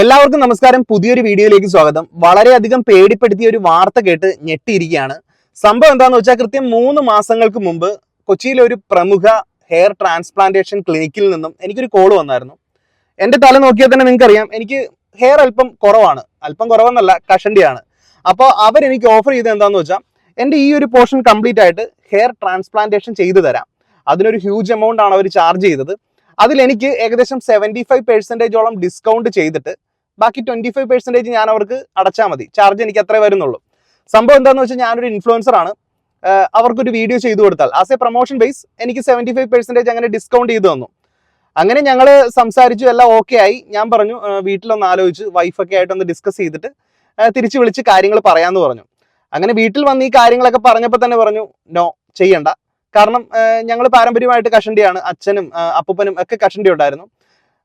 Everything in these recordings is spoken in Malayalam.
എല്ലാവർക്കും നമസ്കാരം. പുതിയൊരു വീഡിയോയിലേക്ക് സ്വാഗതം. വളരെയധികം പേടിപ്പെടുത്തിയ ഒരു വാർത്ത കേട്ട് ഞെട്ടിയിരിക്കുകയാണ്. സംഭവം എന്താണെന്ന് വെച്ചാൽ കൃത്യം മൂന്ന് മാസങ്ങൾക്ക് മുമ്പ് കൊച്ചിയിലെ ഒരു പ്രമുഖ ഹെയർ ട്രാൻസ്പ്ലാന്റേഷൻ ക്ലിനിക്കിൽ നിന്നും എനിക്കൊരു കോൾ വന്നായിരുന്നു. എന്റെ തല നോക്കിയാൽ തന്നെ നിങ്ങൾക്കറിയാം എനിക്ക് ഹെയർ അല്പം കുറവാണ്. അല്പം കുറവെന്നല്ല കഷണ്ടിയാണ്. അപ്പോൾ അവരെനിക്ക് ഓഫർ ചെയ്തത് എന്താണെന്ന് വെച്ചാൽ എന്റെ ഈ ഒരു പോർഷൻ കംപ്ലീറ്റ് ആയിട്ട് ഹെയർ ട്രാൻസ്പ്ലാന്റേഷൻ ചെയ്തു തരാം. അതിനൊരു ഹ്യൂജ് എമൗണ്ട് ആണ് അവർ ചാർജ് ചെയ്തത്. അതിൽ എനിക്ക് ഏകദേശം സെവന്റി ഫൈവ് പെർസെന്റേജോളം ഡിസ്കൗണ്ട് ചെയ്തിട്ട് ബാക്കി ട്വന്റി ഫൈവ് പെർസെന്റേജ് ഞാൻ അവർക്ക് അടച്ചാൽ മതി. ചാർജ് എനിക്ക് അത്രേ വരുന്നുള്ളൂ. സംഭവം എന്താണെന്ന് വെച്ചാൽ ഞാനൊരു ഇൻഫ്ലുവൻസർ ആണ്. അവർക്കൊരു വീഡിയോ ചെയ്തു കൊടുത്താൽ. ആസ് എ പ്രൊമോഷൻ ബേസ് എനിക്ക് സെവന്റി ഫൈവ് പെർസെന്റേജ് അങ്ങനെ ഡിസ്കൗണ്ട് ചെയ്തു തന്നു. അങ്ങനെ ഞങ്ങൾ സംസാരിച്ചു എല്ലാം ഓക്കെ ആയി. ഞാൻ പറഞ്ഞു വീട്ടിലൊന്ന് ആലോചിച്ച് വൈഫൊക്കെ ആയിട്ടൊന്ന് ഡിസ്കസ് ചെയ്തിട്ട് തിരിച്ചു വിളിച്ച് കാര്യങ്ങൾ പറയാമെന്ന് പറഞ്ഞു. അങ്ങനെ വീട്ടിൽ വന്ന് ഈ കാര്യങ്ങളൊക്കെ പറഞ്ഞപ്പോൾ തന്നെ പറഞ്ഞു നോ ചെയ്യണ്ട. കാരണം ഞങ്ങൾ പാരമ്പര്യമായിട്ട് കഷണ്ടിയാണ്. അച്ഛനും അപ്പൂപ്പനും ഒക്കെ കഷണ്ടി ഉണ്ടായിരുന്നു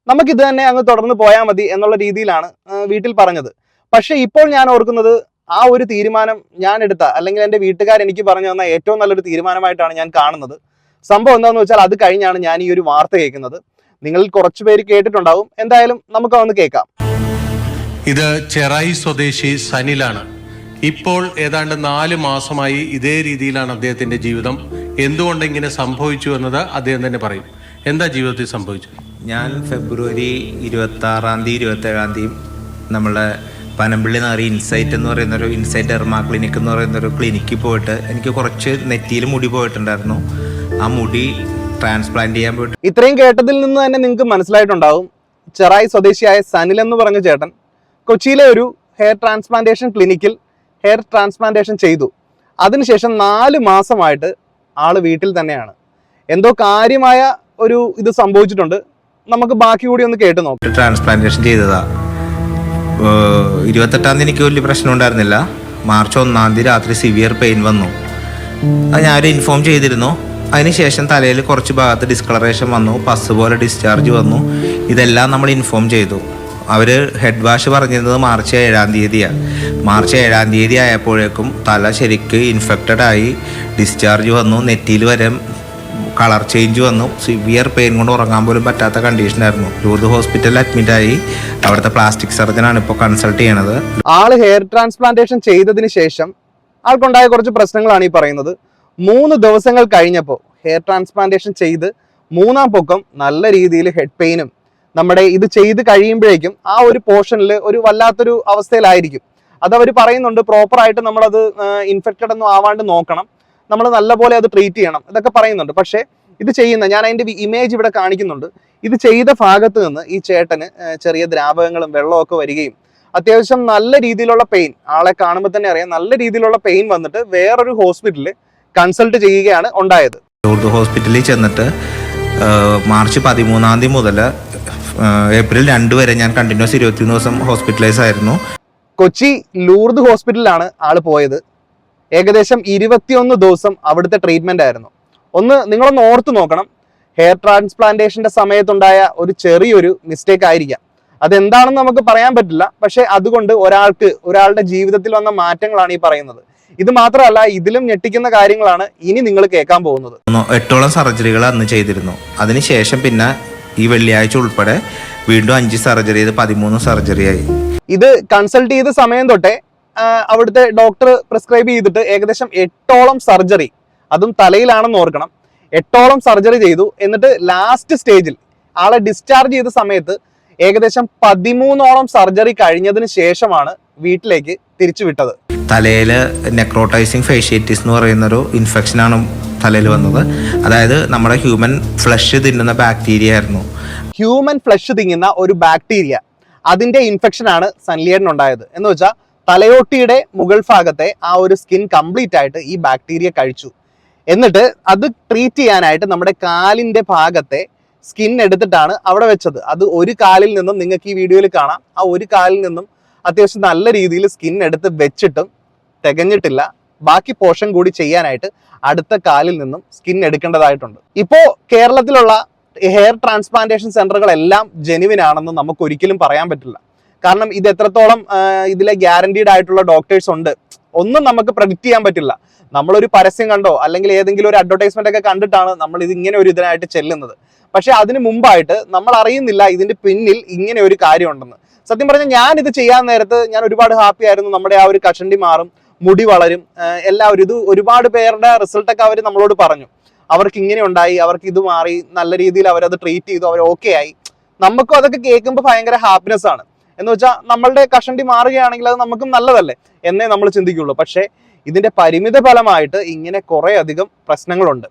നമുക്ക് തന്നെ അങ്ങ് തുടർന്ന് പോയാൽ മതി എന്നുള്ള രീതിയിലാണ് വീട്ടിൽ പറഞ്ഞത്. പക്ഷേ ഇപ്പോൾ ഞാൻ ഓർക്കുന്നത് ആ ഒരു തീരുമാനം ഞാൻ എടുത്ത അല്ലെങ്കിൽ എന്റെ വീട്ടുകാർ എനിക്ക് പറഞ്ഞു തന്ന ഏറ്റവും നല്ലൊരു തീരുമാനമായിട്ടാണ് ഞാൻ കാണുന്നത്. സംഭവം എന്താണെന്ന് വെച്ചാൽ അത് കഴിഞ്ഞാണ് ഞാൻ ഈ ഒരു വാർത്ത കേൾക്കുന്നത്. നിങ്ങൾ കുറച്ചു പേര് കേട്ടിട്ടുണ്ടാവും. എന്തായാലും നമുക്ക് ഒന്ന് കേൾക്കാം. ഇത് ചെറായി സ്വദേശി സനിലാണ്. ഇപ്പോൾ ഏതാണ്ട് നാല് മാസമായി ഇതേ രീതിയിലാണ് അദ്ദേഹത്തിന്റെ ജീവിതം. എന്തുകൊണ്ട് ഇങ്ങനെ സംഭവിച്ചു എന്നത് അദ്ദേഹം തന്നെ പറയും. എന്താ ജീവിതത്തിൽ സംഭവിച്ചത്? ഞാൻ ഫെബ്രുവരി ഇരുപത്തി ആറാം തീയതി ഇരുപത്തി ഏഴാം തീയതി നമ്മളെ പനമ്പിള്ളി നഗറി ഇൻസൈറ്റ് എന്ന് പറയുന്ന ഒരു ഇൻസൈറ്റ് എർമാ ക്ലിനിക് എന്ന് പറയുന്ന ഒരു ക്ലിനിക്കിൽ പോയിട്ട് എനിക്ക് കുറച്ച് നെറ്റിയിൽ മുടി പോയിട്ടുണ്ടായിരുന്നു. ആ മുടി ട്രാൻസ്പ്ലാന്റ് ചെയ്യാൻ പോയിട്ട് ഇത്രയും കേട്ടതിൽ നിന്ന് തന്നെ നിങ്ങൾക്ക് മനസ്സിലായിട്ടുണ്ടാവും. ചെറായി സ്വദേശിയായ സനിൽ എന്ന് പറഞ്ഞ ചേട്ടൻ കൊച്ചിയിലെ ഒരു ഹെയർ ട്രാൻസ്പ്ലാന്റേഷൻ ക്ലിനിക്കിൽ ഹെയർ ട്രാൻസ്പ്ലാന്റേഷൻ ചെയ്തു. അതിനുശേഷം നാല് മാസമായിട്ട് ആൾ വീട്ടിൽ തന്നെയാണ്. എന്തോ കാര്യമായ ഒരു ഇത് സംഭവിച്ചിട്ടുണ്ട്. നമുക്ക് ബാക്കി കൂടി ഒന്ന് കേട്ട് നോക്കാം. ട്രാൻസ്പ്ലാന്റേഷൻ ചെയ്തതാ. ഇരുപത്തെട്ടാം തീയതി എനിക്ക് വലിയ പ്രശ്നം ഉണ്ടായിരുന്നില്ല. മാർച്ച് ഒന്നാം തീയതി രാത്രി സിവിയർ പെയിൻ വന്നു. അത് ഞാൻ ഇൻഫോം ചെയ്തിരുന്നു. അതിനുശേഷം തലയിൽ കുറച്ച് ഭാഗത്ത് ഡിസ്കളറേഷൻ വന്നു. പസ് പോലെ ഡിസ്ചാർജ് വന്നു. ഇതെല്ലാം നമ്മൾ ഇൻഫോം ചെയ്തു. അവർ ഹെഡ് വാഷ് പറഞ്ഞിരുന്നത് മാർച്ച് ഏഴാം തീയതിയാണ് മാർച്ച് ഏഴാം തീയതി ആയപ്പോഴേക്കും തല ശരിക്ക് ഇൻഫെക്റ്റഡ് ആയി. ഡിസ്ചാർജ് വന്നു. നെറ്റിയിൽ വരെ കളർ ചേഞ്ച് വന്നു. സിവിയർ പെയിൻ കൊണ്ട് ഉറങ്ങാൻ പോലും പറ്റാത്ത കണ്ടീഷനായിരുന്നു ലൂർദ് ഹോസ്പിറ്റലിൽ അഡ്മിറ്റ് ആയി. അവിടുത്തെ പ്ലാസ്റ്റിക് സർജനാണ് ഇപ്പോൾ കൺസൾട്ട് ചെയ്യണത്. ആൾ ഹെയർ ട്രാൻസ്പ്ലാന്റേഷൻ ചെയ്തതിന് ശേഷം ആൾക്കുണ്ടായ കുറച്ച് പ്രശ്നങ്ങളാണ് ഈ പറയുന്നത്. മൂന്ന് ദിവസങ്ങൾ കഴിഞ്ഞപ്പോൾ ഹെയർ ട്രാൻസ്പ്ലാന്റേഷൻ ചെയ്ത് മൂന്നാം പൊക്കം നല്ല രീതിയിൽ ഹെഡ് പെയിനും നമ്മുടെ ഇത് ചെയ്ത് കഴിയുമ്പോഴേക്കും ആ ഒരു പോർഷനിൽ ഒരു വല്ലാത്തൊരു അവസ്ഥയിലായിരിക്കും. അത് അവർ പറയുന്നുണ്ട് പ്രോപ്പറായിട്ട് നമ്മളത് ഇൻഫെക്റ്റഡ് ഒന്നും ആവാണ്ട് നോക്കണം. നമ്മൾ നല്ലപോലെ അത് ട്രീറ്റ് ചെയ്യണം. ഇതൊക്കെ പറയുന്നുണ്ട്. പക്ഷേ ഇത് ചെയ്യുന്ന ഞാൻ അതിന്റെ ഇമേജ് ഇവിടെ കാണിക്കുന്നുണ്ട്. ഇത് ചെയ്ത ഭാഗത്ത് നിന്ന് ഈ ചേട്ടന് ചെറിയ ദ്രാവകങ്ങളും വെള്ളവും ഒക്കെ വരികയും അത്യാവശ്യം നല്ല രീതിയിലുള്ള പെയിൻ ആളെ കാണുമ്പോൾ തന്നെ അറിയാം നല്ല രീതിയിലുള്ള പെയിൻ വന്നിട്ട് വേറൊരു ഹോസ്പിറ്റലിൽ കൺസൾട്ട് ചെയ്യുകയാണ് ഉണ്ടായത്. ലൂർദ് ഹോസ്പിറ്റലിൽ ചെന്നിട്ട് മാർച്ച് പതിമൂന്നാം തീയതി മുതൽ ഏപ്രിൽ രണ്ട് വരെ ഞാൻ കണ്ടിന്യൂസ് ഇരുപത്തിമൂന്ന് ദിവസം ഹോസ്പിറ്റലൈസ് ആയിരുന്നു. കൊച്ചി ലൂർദ് ഹോസ്പിറ്റലിലാണ് ആൾ പോയത്. ഏകദേശം ഇരുപത്തിയൊന്ന് ദിവസം അവിടുത്തെ ട്രീറ്റ്മെന്റ് ആയിരുന്നു. ഒന്ന് നിങ്ങളൊന്ന് ഓർത്തു നോക്കണം. ഹെയർ ട്രാൻസ്പ്ലാന്റേഷന്റെ സമയത്തുണ്ടായ ഒരു ചെറിയൊരു മിസ്റ്റേക്ക് ആയിരിക്കാം. അതെന്താണെന്ന് നമുക്ക് പറയാൻ പറ്റില്ല. പക്ഷേ അതുകൊണ്ട് ഒരാൾക്ക് ഒരാളുടെ ജീവിതത്തിൽ വന്ന മാറ്റങ്ങളാണ് ഈ പറയുന്നത്. ഇത് മാത്രമല്ല ഇതിലും ഞെട്ടിക്കുന്ന കാര്യങ്ങളാണ് ഇനി നിങ്ങൾ കേൾക്കാൻ പോകുന്നത്. എട്ടോളം സർജറികൾ അന്ന് ചെയ്തിരുന്നു. അതിനുശേഷം പിന്നെ ഈ വെള്ളിയാഴ്ച ഉൾപ്പെടെ വീണ്ടും അഞ്ച് സർജറി ചെയ്ത് പതിമൂന്ന് സർജറിയായി ഇത് കൺസൾട്ട് ചെയ്ത സമയം തൊട്ടേ അവിടുത്തെ ഡോക്ടർ പ്രിസ്ക്രൈബ് ചെയ്തിട്ട് ഏകദേശം എട്ടോളം സർജറി അതും തലയിലാണെന്ന് ഓർക്കണം. എട്ടോളം സർജറി ചെയ്തു. എന്നിട്ട് ലാസ്റ്റ് സ്റ്റേജിൽ ആളെ ഡിസ്ചാർജ് ചെയ്ത സമയത്ത് ഏകദേശം പതിമൂന്നോളം സർജറി കഴിഞ്ഞതിന് ശേഷമാണ് വീട്ടിലേക്ക് തിരിച്ചു വിട്ടത്. തലയിൽ നെക്രോട്ടൈസിങ് ഫേഷ്യേറ്റിസ് എന്ന് പറയുന്നൊരു ഇൻഫെക്ഷനാണ് തലയിൽ വന്നത്. അതായത് നമ്മുടെ ഹ്യൂമൻ ഫ്ലഷ് തിന്നുന്ന ബാക്ടീരിയ ആയിരുന്നു. ഹ്യൂമൻ ഫ്ലഷ് തിങ്ങുന്ന ഒരു ബാക്ടീരിയ അതിന്റെ ഇൻഫെക്ഷൻ ആണ് സൺലിയേഡിനുണ്ടായത് എന്ന് വെച്ചാൽ തലയോട്ടിയുടെ മുകൾ ഭാഗത്തെ ആ ഒരു സ്കിൻ കംപ്ലീറ്റ് ആയിട്ട് ഈ ബാക്ടീരിയ കഴിച്ചു. എന്നിട്ട് അത് ട്രീറ്റ് ചെയ്യാനായിട്ട് നമ്മുടെ കാലിന്റെ ഭാഗത്തെ സ്കിൻ എടുത്തിട്ടാണ് അവിടെ വെച്ചത്. അത് ഒരു കാലിൽ നിന്നും നിങ്ങൾക്ക് ഈ വീഡിയോയിൽ കാണാം. ആ ഒരു കാലിൽ നിന്നും അത്യാവശ്യം നല്ല രീതിയിൽ സ്കിൻ എടുത്ത് വെച്ചിട്ടും തികഞ്ഞിട്ടില്ല. ബാക്കി പോർഷൻ കൂടി ചെയ്യാനായിട്ട് അടുത്ത കാലിൽ നിന്നും സ്കിൻ എടുക്കേണ്ടതായിട്ടുണ്ട്. ഇപ്പോ കേരളത്തിലുള്ള ഹെയർ ട്രാൻസ്പ്ലാന്റേഷൻ സെന്ററുകളെല്ലാം ജെനുവിൻ ആണെന്ന് നമുക്ക് ഒരിക്കലും പറയാൻ പറ്റില്ല. കാരണം ഇത് എത്രത്തോളം ഇതിലെ ഗ്യാരണ്ടീഡ് ആയിട്ടുള്ള ഡോക്ടേഴ്സ് ഉണ്ട്. ഒന്നും നമുക്ക് പ്രഡിക്റ്റ് ചെയ്യാൻ പറ്റില്ല. നമ്മളൊരു പരസ്യം കണ്ടോ അല്ലെങ്കിൽ ഏതെങ്കിലും ഒരു അഡ്വർടൈസ്മെന്റ് ഒക്കെ കണ്ടിട്ടാണ് നമ്മൾ ഇത് ഇങ്ങനെ ഒരു ഇതിനായിട്ട് ചെല്ലുന്നത്. പക്ഷെ അതിന് മുമ്പായിട്ട് നമ്മൾ അറിയുന്നില്ല ഇതിന്റെ പിന്നിൽ ഇങ്ങനെ ഒരു കാര്യം ഉണ്ടെന്ന്. സത്യം പറഞ്ഞാൽ ഞാൻ ഇത് ചെയ്യാൻ നേരത്ത് ഞാൻ ഒരുപാട് ഹാപ്പി ആയിരുന്നു. നമ്മുടെ ആ ഒരു കഷണ്ടി മാറും മുടി വളരും എല്ലാവരും ഇത് ഒരുപാട് പേരുടെ റിസൾട്ടൊക്കെ അവർ നമ്മളോട് പറഞ്ഞു. അവർക്ക് ഇങ്ങനെ ഉണ്ടായി അവർക്ക് ഇത് മാറി നല്ല രീതിയിൽ അവരത് ട്രീറ്റ് ചെയ്തു അവർ ഓക്കെ ആയി. നമുക്കും അതൊക്കെ കേൾക്കുമ്പോൾ ഭയങ്കര ഹാപ്പിനെസ് ആണ്. എന്ന് വെച്ചാൽ നമ്മളുടെ കഷണ്ടി മാറുകയാണെങ്കിൽ അത് നമുക്കും നല്ലതല്ലേ? എന്നേ നമ്മൾ ചിന്തിക്കുകയുള്ളൂ പക്ഷേ ഇതിന്റെ പരിമിത ഫലമായിട്ട് ഇങ്ങനെ കുറെ അധികം പ്രശ്നങ്ങളുണ്ട്.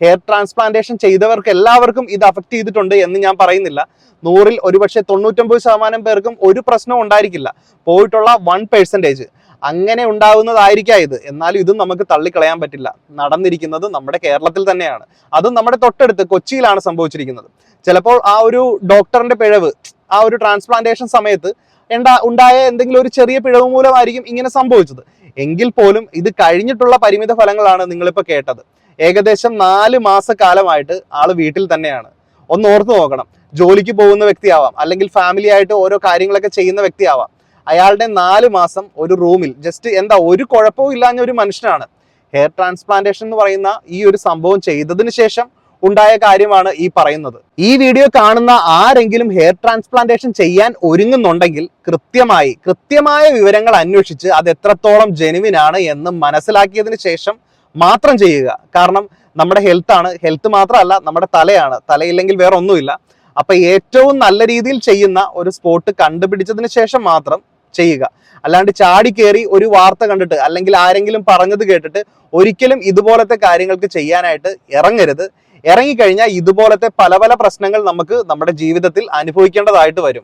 ഹെയർ ട്രാൻസ്പ്ലാന്റേഷൻ ചെയ്തവർക്ക് എല്ലാവർക്കും ഇത് അഫക്റ്റ് ചെയ്തിട്ടുണ്ട് എന്ന് ഞാൻ പറയുന്നില്ല. നൂറിൽ ഒരുപക്ഷെ തൊണ്ണൂറ്റൊമ്പത് ശതമാനം പേർക്കും ഒരു പ്രശ്നവും ഉണ്ടായിരിക്കില്ല. പോയിട്ടുള്ള വൺ പെർസെന്റേജ് അങ്ങനെ ഉണ്ടാവുന്നതായിരിക്കാം ഇത്. എന്നാലും ഇതും നമുക്ക് തള്ളിക്കളയാൻ പറ്റില്ല. നടന്നിരിക്കുന്നത് നമ്മുടെ കേരളത്തിൽ തന്നെയാണ്. അതും നമ്മുടെ തൊട്ടടുത്ത് കൊച്ചിയിലാണ് സംഭവിച്ചിരിക്കുന്നത്. ചിലപ്പോൾ ആ ഒരു ഡോക്ടറിന്റെ പിഴവ് ആ ഒരു ട്രാൻസ്പ്ലാന്റേഷൻ സമയത്ത് ഉണ്ടാ ഉണ്ടായ എന്തെങ്കിലും ഒരു ചെറിയ പിഴവ് മൂലമായിരിക്കും ഇങ്ങനെ സംഭവിച്ചത്. എങ്കിൽ പോലും ഇത് കഴിഞ്ഞിട്ടുള്ള പരിമിത ഫലങ്ങളാണ് നിങ്ങളിപ്പോൾ കേട്ടത്. ഏകദേശം നാല് മാസക്കാലമായിട്ട് ആൾ വീട്ടിൽ തന്നെയാണ്. ഒന്ന് ഓർത്തു നോക്കണം. ജോലിക്ക് പോകുന്ന വ്യക്തിയാവാം അല്ലെങ്കിൽ ഫാമിലി ആയിട്ട് ഓരോ കാര്യങ്ങളൊക്കെ ചെയ്യുന്ന വ്യക്തിയാവാം. അയാളുടെ നാല് മാസം ഒരു റൂമിൽ ജസ്റ്റ് എന്താ ഒരു കുഴപ്പവും ഇല്ലാഞ്ഞ ഒരു മനുഷ്യനാണ്. ഹെയർ ട്രാൻസ്പ്ലാന്റേഷൻ എന്ന് പറയുന്ന ഈ ഒരു സംഭവം ചെയ്തതിന് ശേഷം ഉണ്ടായ കാര്യമാണ് ഈ പറയുന്നത്. ഈ വീഡിയോ കാണുന്ന ആരെങ്കിലും ഹെയർ ട്രാൻസ്പ്ലാന്റേഷൻ ചെയ്യാൻ ഒരുങ്ങുന്നുണ്ടെങ്കിൽ കൃത്യമായി കൃത്യമായ വിവരങ്ങൾ അന്വേഷിച്ച് അത് എത്രത്തോളം ജെനുവിൻ ആണ് എന്ന് മനസ്സിലാക്കിയതിന് ശേഷം മാത്രം ചെയ്യുക. കാരണം നമ്മുടെ ഹെൽത്ത് ആണ്. ഹെൽത്ത് മാത്രമല്ല നമ്മുടെ തലയാണ്. തലയില്ലെങ്കിൽ വേറെ ഒന്നുമില്ല അപ്പൊ ഏറ്റവും നല്ല രീതിയിൽ ചെയ്യുന്ന ഒരു സ്പോട്ട് കണ്ടുപിടിച്ചതിന് ശേഷം മാത്രം ചെയ്യുക. അല്ലാണ്ട് ചാടി കയറി ഒരു വാർത്ത കണ്ടിട്ട് അല്ലെങ്കിൽ ആരെങ്കിലും പറഞ്ഞത് കേട്ടിട്ട് ഒരിക്കലും ഇതുപോലത്തെ കാര്യങ്ങൾക്ക് ചെയ്യാനായിട്ട് ഇറങ്ങരുത്. ഇറങ്ങിക്കഴിഞ്ഞാൽ ഇതുപോലത്തെ പല പല പ്രശ്നങ്ങൾ നമുക്ക് നമ്മുടെ ജീവിതത്തിൽ അനുഭവിക്കേണ്ടതായിട്ട് വരും.